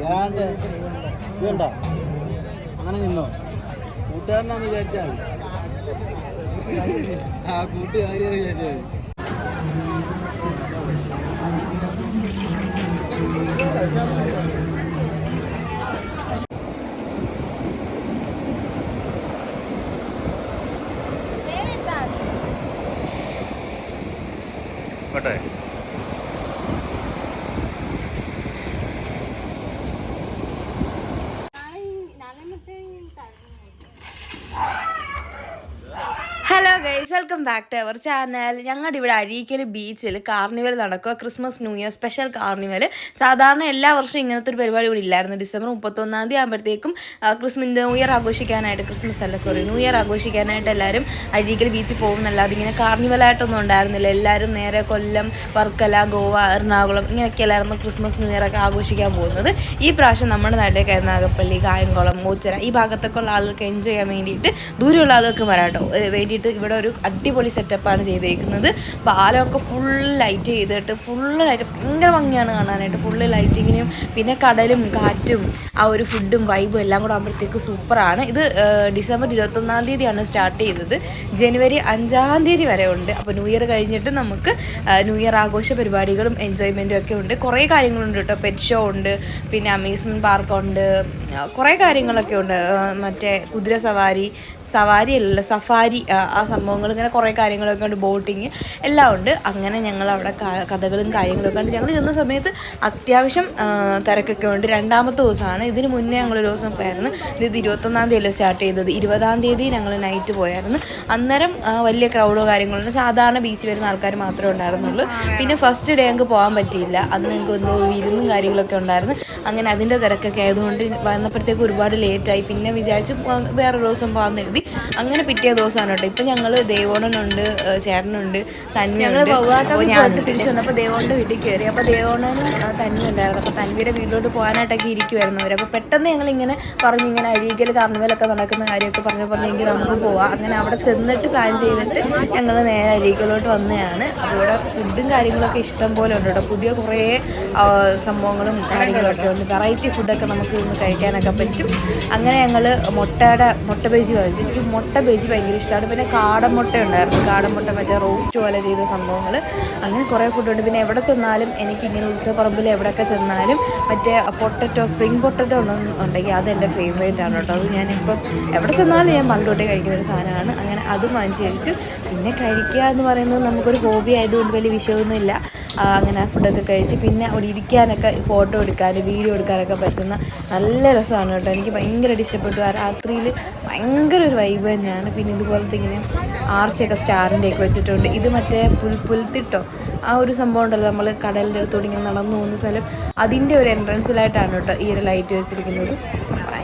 ഞാന്റെ ഇതുണ്ടോ അങ്ങനെ നിന്നോ കൂട്ടുകാരനാന്ന് വിചാരിച്ചാൽ. ആ കൂട്ടുകാരിയാണ് വിചാരിച്ചത് Thank പോട്ടെ welcome back to our channel. ഞങ്ങളുടെ ഇവിടെ അരീക്കൽ ബീച്ചിൽ കാർണിവൽ നടക്കുക Christmas new year special carnival സാധാരണ എല്ലാ വർഷവും ഇങ്ങനത്തെ ഒരു പരിപാടി ഇവിടെ ഇല്ലായിരുന്നു. ഡിസംബർ മുപ്പത്തൊന്നാം തീയതി ആകുമ്പോഴത്തേക്കും ക്രിസ്മസ് ന്യൂ ഇയർ ആഘോഷിക്കാനായിട്ട് ക്രിസ്മസ് അല്ല സോറി ന്യൂ ഇയർ ആഘോഷിക്കാനായിട്ട് എല്ലാവരും അരീക്കൽ ബീച്ചിൽ പോകുന്നല്ലാതെ ഇങ്ങനെ കാർണിവലായിട്ടൊന്നും ഉണ്ടായിരുന്നില്ല. എല്ലാവരും നേരെ കൊല്ലം വർക്കല ഗോവ എറണാകുളം ഇങ്ങനെയൊക്കെയല്ലായിരുന്നു ക്രിസ്മസ് ന്യൂ ഇയർ ഒക്കെ ആഘോഷിക്കാൻ പോകുന്നത്. ഈ പ്രാവശ്യം നമ്മുടെ നാട്ടിലെ കരുനാഗപ്പള്ളി കായംകുളം മൂച്ചര ഈ ഭാഗത്തൊക്കെ ഉള്ള ആളുകൾക്ക് എൻജോയ് ചെയ്യാൻ വേണ്ടിയിട്ട് ദൂരെയുള്ള ആളുകൾക്ക് വരാട്ടോ. വേണ്ടിയിട്ട് ഇവിടെ ഒരു അടിപൊളി സെറ്റപ്പാണ് ചെയ്തേക്കുന്നത്. പാലമൊക്കെ ഫുൾ ലൈറ്റ് ചെയ്തിട്ട് ഫുൾ ലൈറ്റ് ഭയങ്കര ഭംഗിയാണ് കാണാനായിട്ട്. ഫുള്ള് ലൈറ്റിങ്ങിനും പിന്നെ കടലും കാറ്റും ആ ഒരു ഫുഡും വൈബും എല്ലാം കൂടെ ആകുമ്പോഴത്തേക്ക് സൂപ്പറാണ്. ഇത് ഡിസംബർ ഇരുപത്തൊന്നാം തീയതിയാണ് സ്റ്റാർട്ട് ചെയ്തത്. ജനുവരി അഞ്ചാം തീയതി വരെ ഉണ്ട്. അപ്പോൾ ന്യൂ ഇയർ കഴിഞ്ഞിട്ട് നമുക്ക് ന്യൂ ഇയർ ആഘോഷ പരിപാടികളും എൻജോയ്മെന്റും ഒക്കെ ഉണ്ട്. കുറേ കാര്യങ്ങളുണ്ട് കേട്ടോ. പെറ്റ് ഷോ ഉണ്ട് പിന്നെ അമ്യൂസ്മെന്റ് പാർക്കുണ്ട് കുറേ കാര്യങ്ങളൊക്കെ ഉണ്ട്. മറ്റേ കുതിര സവാരി സവാരി അല്ലല്ലോ സഫാരി ആ സംഭവങ്ങൾ ഇങ്ങനെ കുറേ കാര്യങ്ങളൊക്കെ ഉണ്ട് ബോട്ടിങ് എല്ലാം ഉണ്ട്. അങ്ങനെ ഞങ്ങൾ അവിടെ കഥകളും കാര്യങ്ങളൊക്കെ ഉണ്ട് ഞങ്ങൾ ചെന്ന സമയത്ത് അത്യാവശ്യം തിരക്കൊക്കെ ഉണ്ട്. രണ്ടാമത്തെ ദിവസമാണ്. ഇതിന് മുന്നേ ഞങ്ങളൊരു ദിവസം പോയായിരുന്നു. ഇത് ഇരുപത്തൊന്നാം തീയതി സ്റ്റാർട്ട് ചെയ്തത്. ഇരുപതാം തീയതി ഞങ്ങൾ നൈറ്റ് പോയായിരുന്നു. അന്നേരം വലിയ ക്രൗഡോ കാര്യങ്ങളോ സാധാരണ ബീച്ച് വരുന്ന ആൾക്കാർ മാത്രമേ ഉണ്ടായിരുന്നുള്ളൂ. പിന്നെ ഫസ്റ്റ് ഡേ ഞങ്ങൾക്ക് പോകാൻ പറ്റിയില്ല. അന്ന് ഞങ്ങൾക്ക് എന്തോ വിരുന്നും കാര്യങ്ങളൊക്കെ ഉണ്ടായിരുന്നു. അങ്ങനെ അതിന്റെ തിരക്കൊക്കെ ആയതുകൊണ്ട് വന്നപ്പോഴത്തേക്ക് ഒരുപാട് ലേറ്റായി പിന്നെ വിചാരിച്ചു വേറൊരു ദിവസം പോകാമെന്ന് എഴുതി അങ്ങനെ പിറ്റേ ദിവസമാണ് കേട്ടോ. ഇപ്പം ഞങ്ങൾ ദേവോണനുണ്ട് ചേട്ടനുണ്ട് തന്മയുണ്ട് അപ്പോൾ ഞാൻ തിരിച്ചു വന്നപ്പോൾ ദേവോണിന്റെ വീട്ടിൽ കയറി അപ്പോൾ ദേവോണനും തന്മ ഉണ്ടായിരുന്നു അപ്പോൾ തന്മയുടെ വീട്ടിലോട്ട് പോകാനായിട്ടൊക്കെ ഇരിക്കുമായിരുന്നു അവർ അപ്പോൾ പെട്ടെന്ന് ഞങ്ങൾ ഇങ്ങനെ പറഞ്ഞു ഇങ്ങനെ അഴീക്കൽ കാർണിവലൊക്കെ നടക്കുന്ന കാര്യമൊക്കെ പറഞ്ഞു പറഞ്ഞെങ്കിൽ നമുക്ക് പോവാം. അങ്ങനെ അവിടെ ചെന്നിട്ട് പ്ലാൻ ചെയ്തിട്ട് ഞങ്ങൾ നേരെ അഴീക്കലോട്ട് വന്നതാണ്. അപ്പോൾ ഇവിടെ ഫുഡും കാര്യങ്ങളൊക്കെ ഇഷ്ടം പോലെ ഉണ്ട് കേട്ടോ. പുതിയ കുറേ സംഭവങ്ങളും കാര്യങ്ങളൊക്കെ ഉണ്ട്. വെറൈറ്റി ഫുഡൊക്കെ നമുക്ക് ഇന്ന് കഴിക്കാനൊക്കെ പറ്റും. അങ്ങനെ ഞങ്ങൾ മുട്ടയുടെ മുട്ട ബേജി വാങ്ങിച്ചു. എനിക്ക് മുട്ട ബേജി ഭയങ്കര ഇഷ്ടമാണ്. പിന്നെ കാടൻ മുട്ട ഉണ്ടായിരുന്നു. കാടൻ മുട്ട മറ്റേ റോസ്റ്റ് പോലെ ചെയ്ത സംഭവങ്ങൾ അങ്ങനെ കുറേ ഫുഡുണ്ട് പിന്നെ എവിടെ ചെന്നാലും എനിക്ക് ഇങ്ങനെ ഉത്സവപ്പറമ്പിൽ എവിടെയൊക്കെ ചെന്നാലും മറ്റേ പൊട്ടറ്റോ സ്പ്രിംഗ് പൊട്ടറ്റോ ഉണ്ടെങ്കിൽ അത് എന്റെ ഫേവറേറ്റ് ആണ് കേട്ടോ. അത് ഞാനിപ്പം എവിടെ ചെന്നാലും ഞാൻ പണ്ട് കഴിക്കുന്ന ഒരു സാധനമാണ്. അങ്ങനെ അതും വാങ്ങിച്ച് കഴിച്ചു. പിന്നെ കഴിക്കുക എന്ന് പറയുന്നത് നമുക്കൊരു ഹോബി ആയതുകൊണ്ട് വലിയ വിഷയമൊന്നുമില്ല. അങ്ങനെ ഫുഡൊക്കെ കഴിച്ച് പിന്നെ അവിടെ ഇരിക്കാനൊക്കെ ഫോട്ടോ എടുക്കാൻ വീഡിയോ എടുക്കാനൊക്കെ പറ്റുന്ന നല്ല രസമാണ് കേട്ടോ. എനിക്ക് ഭയങ്കരമായിട്ട് ഇഷ്ടപ്പെട്ടു. ആ രാത്രിയിൽ ഭയങ്കര ഒരു വൈബ് തന്നെയാണ്. പിന്നെ ഇതുപോലത്തെ ഇങ്ങനെ ആർച്ചൊക്കെ സ്റ്റാറിന്റെ ഒക്കെ വെച്ചിട്ടുണ്ട്. ഇത് മറ്റേ പുൽ പുൽത്തിട്ടോ ആ ഒരു സംഭവം ഉണ്ടല്ലോ നമ്മൾ കടലിന്റെ തുടങ്ങി ഇങ്ങനെ നടന്നു പോകുന്ന സ്ഥലം. അതിന്റെ ഒരു എൻട്രൻസിലായിട്ടാണ് കേട്ടോ ഈ ഒരു ലൈറ്റ് വെച്ചിരിക്കുന്നത്.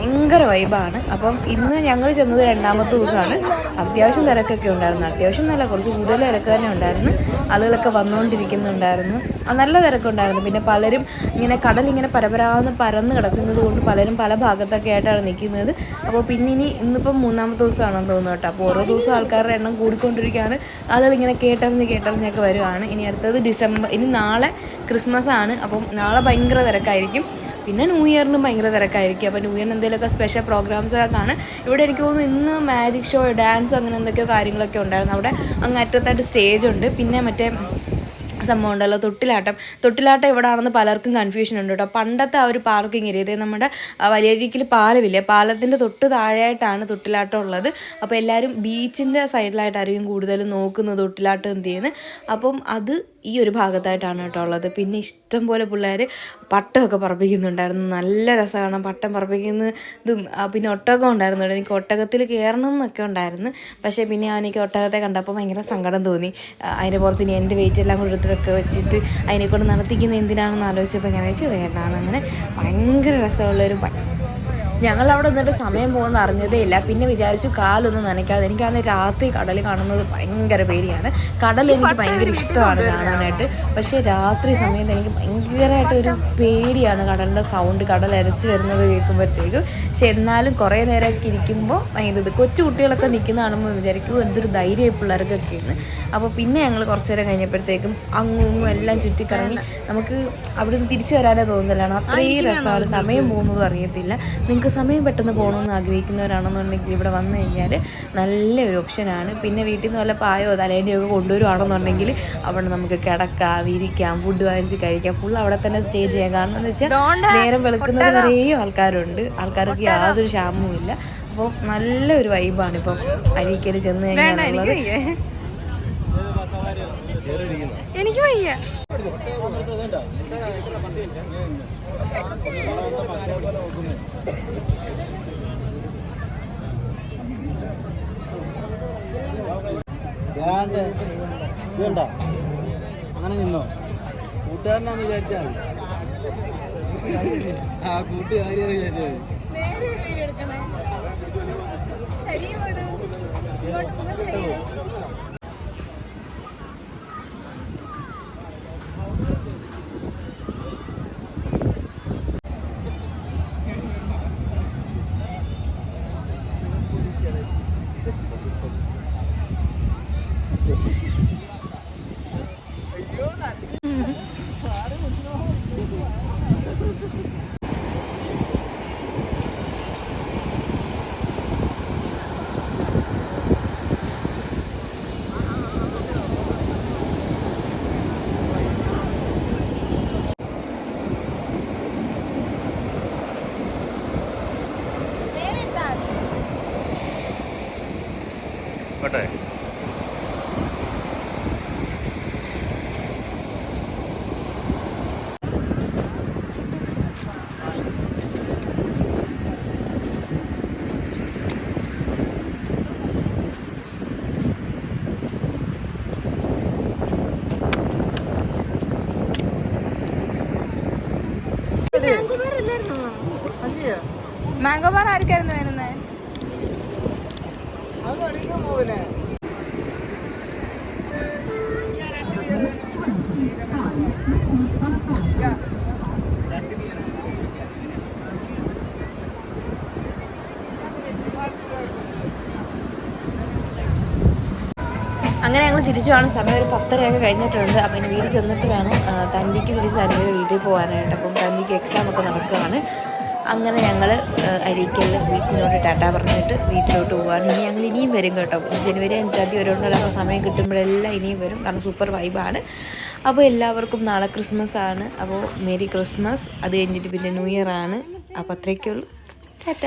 ഭയങ്കര വൈബാണ് അപ്പം ഇന്ന് ഞങ്ങൾ ചെന്നത് രണ്ടാമത്തെ ദിവസമാണ്. അത്യാവശ്യം തിരക്കൊക്കെ ഉണ്ടായിരുന്നു. അത്യാവശ്യം നല്ല കുറച്ച് കൂടുതൽ തിരക്ക് തന്നെ ഉണ്ടായിരുന്നു. ആളുകളൊക്കെ വന്നുകൊണ്ടിരിക്കുന്നുണ്ടായിരുന്നു. നല്ല തിരക്കുണ്ടായിരുന്നു. പിന്നെ പലരും ഇങ്ങനെ കടൽ ഇങ്ങനെ പരപരാന്ന് പരന്ന് കിടക്കുന്നത് കൊണ്ട് പലരും പല ഭാഗത്തൊക്കെ ആയിട്ടാണ് നിൽക്കുന്നത്. അപ്പോൾ പിന്നെ ഇനി ഇന്നിപ്പം മൂന്നാമത്തെ ദിവസമാണെന്ന് തോന്നുന്നു കേട്ടോ. അപ്പോൾ ഓരോ ദിവസവും ആൾക്കാരുടെ എണ്ണം കൂടിക്കൊണ്ടിരിക്കുകയാണ്. ആളുകൾ ഇങ്ങനെ കേട്ടറിഞ്ഞ് കേട്ടറിഞ്ഞൊക്കെ വരുവാണ്. ഇനി അടുത്തത് ഡിസംബർ ഇനി നാളെ ക്രിസ്മസ് ആണ്. അപ്പം നാളെ ഭയങ്കര തിരക്കായിരിക്കും. പിന്നെ ന്യൂ ഇയറിനും ഭയങ്കര തിരക്കായിരിക്കും. അപ്പോൾ ന്യൂ ഇയറിന് എന്തെങ്കിലുമൊക്കെ സ്പെഷ്യൽ പ്രോഗ്രാംസ് ആണ് ഇവിടെ എനിക്ക് തോന്നുന്നു ഇന്ന് മാജിക് ഷോ ഡാൻസോ അങ്ങനെ എന്തൊക്കെയോ കാര്യങ്ങളൊക്കെ ഉണ്ടായിരുന്നു. അവിടെ അങ്ങ് അറ്റത്തായിട്ട് സ്റ്റേജ് ഉണ്ട്. പിന്നെ മറ്റേ സംഭവം ഉണ്ടല്ലോ തൊട്ടിലാട്ടം. തൊട്ടിലാട്ടം എവിടെയാണെന്ന് പലർക്കും കൺഫ്യൂഷൻ ഉണ്ട് കേട്ടോ. പണ്ടത്തെ ആ ഒരു പാർക്കിംഗ് ഏരിയ ഇതേ നമ്മുടെ വലിയ രീതിയിൽ പാലമില്ലേ? പാലത്തിന്റെ തൊട്ട് താഴെയായിട്ടാണ് തൊട്ടിലാട്ടം ഉള്ളത്. അപ്പോൾ എല്ലാവരും ബീച്ചിന്റെ സൈഡിലായിട്ടായിരിക്കും കൂടുതലും നോക്കുന്നത് തൊട്ടിലാട്ടം എന്ത് ചെയ്യുന്നത് അപ്പം അത് ഈ ഒരു ഭാഗത്തായിട്ടാണ് കേട്ടോ ഉള്ളത്. പിന്നെ ഇഷ്ടം പോലെ പിള്ളേർ പട്ടമൊക്കെ പറപ്പിക്കുന്നുണ്ടായിരുന്നു. നല്ല രസമാണ് പട്ടം പറപ്പിക്കുന്നതും പിന്നെ ഒട്ടകം ഉണ്ടായിരുന്നു. എനിക്ക് ഒട്ടകത്തിൽ കയറണം എന്നൊക്കെ ഉണ്ടായിരുന്നു. പക്ഷേ പിന്നെ എനിക്ക് ഒട്ടകത്തെ കണ്ടപ്പോൾ ഭയങ്കര സങ്കടം തോന്നി. അതിന്റെ പുറത്ത് ഇനി എന്റെ വെയിറ്റ് എല്ലാം കൂടെ എടുത്ത് വെച്ചിട്ട് അതിനെ കൊണ്ട് നടത്തിക്കുന്ന എന്തിനാണെന്ന് ആലോചിച്ചപ്പോൾ ഇങ്ങനെ വെച്ചു വേണ്ടാന്ന്. അങ്ങനെ ഭയങ്കര രസമുള്ളൊരു ഞങ്ങൾ അവിടെ നിന്നിട്ട് സമയം പോകുന്ന അറിഞ്ഞതേ ഇല്ല. പിന്നെ വിചാരിച്ചു കാലൊന്നും നനയ്ക്കാതെ. എനിക്ക് അന്ന് രാത്രി കടൽ കാണുന്നത് ഭയങ്കര പേടിയാണ്. കടൽ എനിക്ക് ഭയങ്കര ഇഷ്ടമാണ് കാണാനായിട്ട്. പക്ഷേ രാത്രി സമയത്ത് എനിക്ക് ഭയങ്കരമായിട്ട് ഒരു പേടിയാണ് കടലിന്റെ സൗണ്ട് കടൽ അരച്ച് വരുന്നത് കേൾക്കുമ്പോഴത്തേക്കും. പക്ഷെ എന്നാലും കുറേ നേരമൊക്കെ ഇരിക്കുമ്പോൾ ഭയങ്കര ഇത് കൊച്ചു കുട്ടികളൊക്കെ നിൽക്കുന്ന കാണുമ്പോൾ വിചാരിക്കും എന്തൊരു ധൈര്യം പിള്ളേർക്കൊക്കെ ഇന്ന്. അപ്പോൾ പിന്നെ ഞങ്ങൾ കുറച്ച് നേരം കഴിഞ്ഞപ്പോഴത്തേക്കും അങ്ങും ഇങ്ങും എല്ലാം ചുറ്റിക്കറങ്ങി നമുക്ക് അവിടെ നിന്ന് തിരിച്ചു വരാനേ തോന്നുന്നില്ലാണ് അത്രയും രസമാണ്. സമയം പോകുന്നത് അറിയത്തില്ല. നിങ്ങൾക്ക് സമയം പെട്ടെന്ന് പോകണമെന്ന് ആഗ്രഹിക്കുന്നവരാണെന്നുണ്ടെങ്കിൽ ഇവിടെ വന്നു കഴിഞ്ഞാൽ നല്ലൊരു ഓപ്ഷനാണ്. പിന്നെ വീട്ടിൽ നിന്ന് വല്ല പായോ തലേന്റെയോ ഒക്കെ കൊണ്ടുവരുവാണെന്നുണ്ടെങ്കിൽ അവിടെ നമുക്ക് കിടക്കാം വിരിക്കാം ഫുഡ് വാങ്ങിച്ച് കഴിക്കാം. ഫുൾ അവിടെ തന്നെ സ്റ്റേ ചെയ്യാം. കാരണം എന്ന് വെച്ചാൽ നേരം വെളുക്കുന്നത് വരെയും ആൾക്കാരുണ്ട്. ആൾക്കാർക്ക് യാതൊരു ക്ഷാമവും ഇല്ല. അപ്പോൾ നല്ലൊരു വൈബാണ് ഇപ്പം അഴീക്കൽ ചെന്ന് കഴിഞ്ഞാൽ എനിക്ക് വയ്യ. അങ്ങനെ നിന്നോ? കൂട്ടുകാരനാന്ന് വിചാരിച്ചാൽ ആ കൂട്ടുകാരിയാണ് വിചാരിച്ചാൽ പോട്ടെ മാംഗോ ബാർ ആർക്കായിരുന്നു വേணுന്നത് അങ്ങനെ ഞങ്ങൾ തിരിച്ചു പോകാൻ സമയം ഒരു പത്തരയൊക്കെ കഴിഞ്ഞിട്ടുണ്ട്. അപ്പം ഇനി വീട്ടിൽ ചെന്നിട്ട് വേണം തൻവിക്ക് തിരിച്ച് തന്നെ വീട്ടിൽ പോകാനായിട്ട്. അപ്പം തൻവിക്ക് എക്സാം ഒക്കെ നടക്കുകയാണ്. അങ്ങനെ ഞങ്ങൾ അഴീക്കൽ ബീച്ചിനോട് ടാറ്റ പറഞ്ഞിട്ട് വീട്ടിലോട്ട് പോവാണ്. ഇനി ഞങ്ങൾ ഇനിയും വരും കേട്ടോ. ജനുവരി അഞ്ചാം തീയതി ഓരോ അപ്പോൾ സമയം കിട്ടുമ്പോഴെല്ലാം ഇനിയും വരും. കാരണം സൂപ്പർ വൈബാണ്. അപ്പോൾ എല്ലാവർക്കും നാളെ ക്രിസ്മസ് ആണ് അപ്പോൾ മേരി ക്രിസ്മസ് അത് കഴിഞ്ഞിട്ട് പിന്നെ ന്യൂ ഇയർ ആണ് അപ്പോൾ അത്രയൊക്കെ ഉള്ളൂ ടാറ്റ.